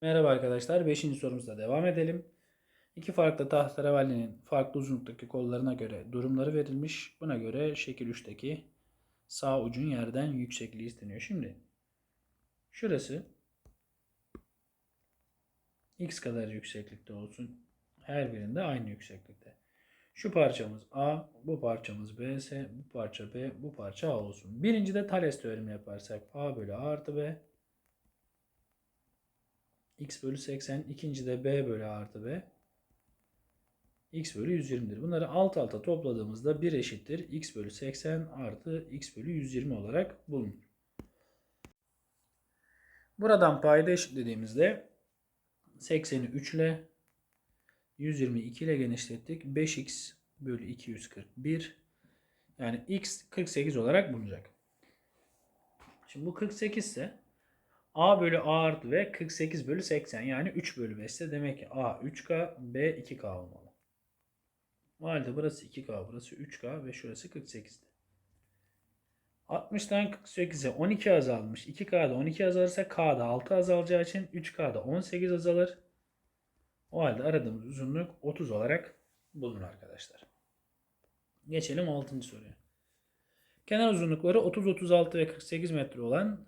Merhaba arkadaşlar. 5. sorumuzda devam edelim. İki farklı tahterevalinin farklı uzunluktaki kollarına göre durumları verilmiş. Buna göre şekil 3'teki sağ ucun yerden yüksekliği isteniyor. Şimdi şurası x kadar yükseklikte olsun. Her birinde aynı yükseklikte. Şu parçamız A, bu parçamız B ise bu parça B, bu parça A olsun. Birincide Thales teoremi yaparsak A bölü A artı B x bölü 80. ikinci de b bölü artı b. x bölü 120'dir. Bunları alt alta topladığımızda 1 eşittir. x bölü 80 artı x bölü 120 olarak bulunur. Buradan payda eşitlediğimizde 80'i 3 ile 122 ile genişlettik. 5x bölü 241 yani x 48 olarak bulunacak. Şimdi bu 48 ise A bölü A artı B 48 bölü 80 yani 3 bölü 5 ise demek ki A 3K B 2K olmalı. O halde burası 2K burası 3K ve şurası 48'di. 60'tan 48'e 12 azalmış. 2K'da 12 azalırsa K'da 6 azalacağı için 3K'da 18 azalır. O halde aradığımız uzunluk 30 olarak bulunur arkadaşlar. Geçelim 6. soruya. Kenar uzunlukları 30, 36 ve 48 metre olan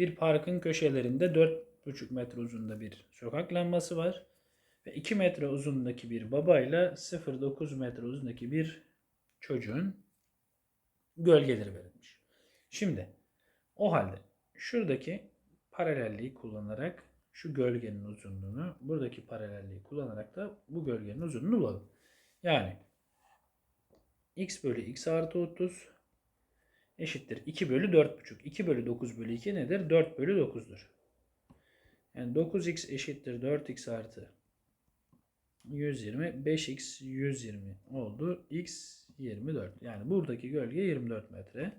bir parkın köşelerinde 4,5 metre uzunluğunda bir sokak lambası var. Ve 2 metre uzunluğundaki bir babayla 0,9 metre uzunluğundaki bir çocuğun gölgeleri verilmiş. Şimdi o halde şuradaki paralelliği kullanarak şu gölgenin uzunluğunu buradaki paralelliği kullanarak da bu gölgenin uzunluğunu bulalım. Yani x bölü x artı 30 eşittir 2 bölü 4,5. 2 bölü 9 bölü 2 nedir? 4 bölü 9'dur. Yani 9x eşittir 4x artı 120. 5x 120 oldu. x 24. Yani buradaki gölge 24 metre.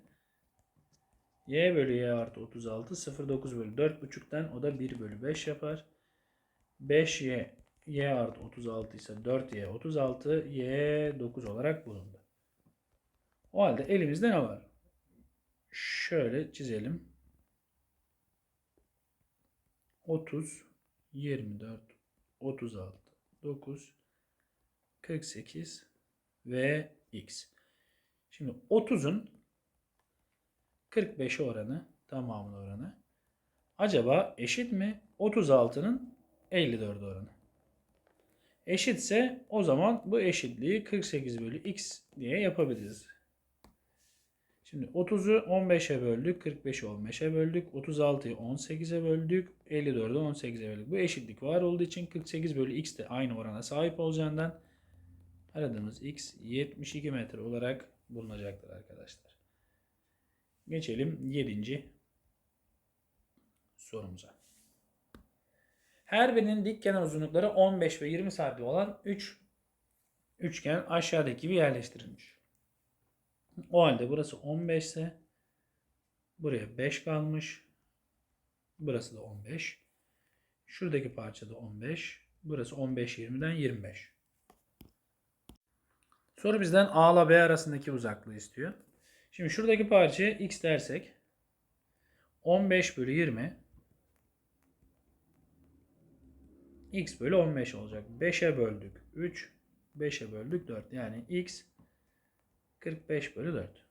y bölü y artı 36 0,9 bölü 4,5'ten o da 1 bölü 5 yapar. 5y y artı 36 ise 4y 36 y 9 olarak bulundu. O halde elimizde ne var? Şöyle çizelim. 30, 24, 36, 9, 48 ve x. Şimdi 30'un 45 oranı, tamamının oranı. Acaba eşit mi? 36'nın 54 oranı. Eşitse o zaman bu eşitliği 48 bölü x diye yapabiliriz. Şimdi 30'u 15'e böldük. 45'i 15'e böldük. 36'yı 18'e böldük. 54'ü 18'e böldük. Bu eşitlik var olduğu için 48 bölü x de aynı orana sahip olacağından aradığımız x 72 metre olarak bulunacaktır arkadaşlar. Geçelim 7. sorumuza. Her birinin dik kenar uzunlukları 15 ve 20 santim olan 3 üçgen aşağıdaki gibi yerleştirilmiş. O halde burası 15 ise buraya 5 kalmış. Burası da 15. Şuradaki parça da 15. Burası 15 20'den 25. Soru bizden A ile B arasındaki uzaklığı istiyor. Şimdi şuradaki parçaya x dersek 15 bölü 20 x bölü 15 olacak. 5'e böldük 3 5'e böldük 4 yani x 45 bölü 4.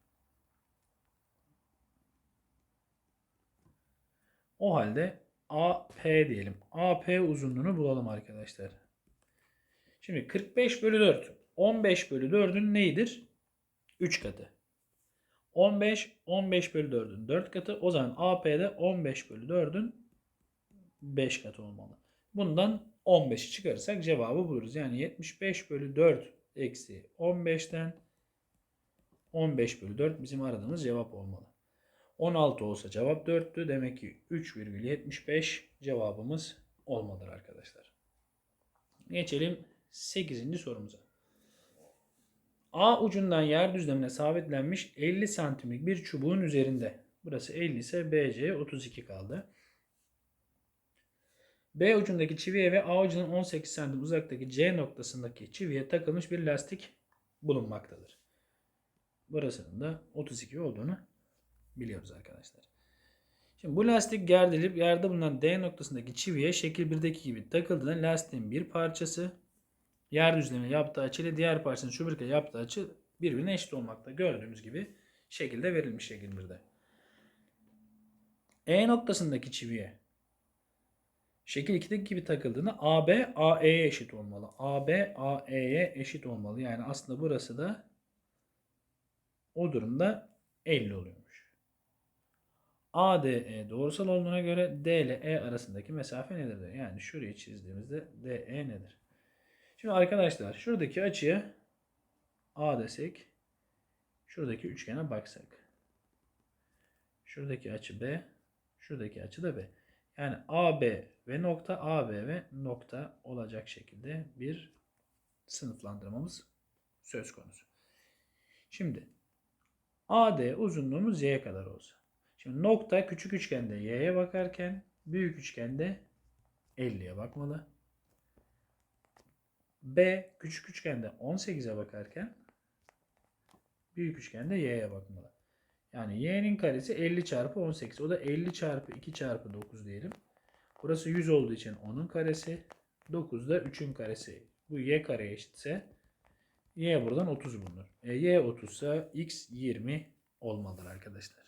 O halde AP diyelim. AP uzunluğunu bulalım arkadaşlar. Şimdi 45 bölü 4. 15 bölü 4'ün neyidir? 3 katı. 15, 15 bölü 4'ün 4 katı. O zaman AP'de 15 bölü 4'ün 5 katı olmalı. Bundan 15'i çıkarırsak cevabı buluruz. Yani 75 bölü 4 eksi 15'ten 15 bölü 4 bizim aradığımız cevap olmalı. 16 olsa cevap 4'tü. Demek ki 3,75 cevabımız olmalıdır arkadaşlar. Geçelim 8. sorumuza. A ucundan yer düzlemine sabitlenmiş 50 santimlik bir çubuğun üzerinde. Burası 50 ise BC 32 kaldı. B ucundaki çiviye ve A ucunun 18 santim uzaktaki C noktasındaki çiviye takılmış bir lastik bulunmaktadır. Burasının da 32 olduğunu biliyoruz arkadaşlar. Şimdi bu lastik gerdirilip yerde bulunan D noktasındaki çiviye şekil 1'deki gibi takıldığında lastiğin bir parçası yer düzlemine yaptığı açı ile diğer parçanın çubukla yaptığı açı birbirine eşit olmakta. Gördüğümüz gibi şekilde verilmiş şekil 1'de. E noktasındaki çiviye şekil 2'deki gibi takıldığında AB AE'ye eşit olmalı. AB AE'ye eşit olmalı. Yani aslında burası da o durumda 50 oluyormuş. ADE doğrusal olduğuna göre D ile E arasındaki mesafe nedir? Yani şurayı çizdiğimizde DE nedir? Şimdi arkadaşlar şuradaki açıya A desek şuradaki üçgene baksak. Şuradaki açı B, şuradaki açı da B. Yani AB ve nokta AB ve nokta olacak şekilde bir sınıflandırmamız söz konusu. Şimdi AD uzunluğumuz Y kadar olsa. Şimdi nokta küçük üçgende Y'ye bakarken büyük üçgende 50'ye bakmalı. B küçük üçgende 18'e bakarken büyük üçgende y'ye bakmalı. Yani y'nin karesi 50 çarpı 18. O da 50 çarpı 2 çarpı 9 diyelim. Burası 100 olduğu için 10'un karesi. 9 da 3'ün karesi. Bu y kareye eşitse y buradan 30 bulunur. E, y 30 ise x 20 olmalıdır arkadaşlar.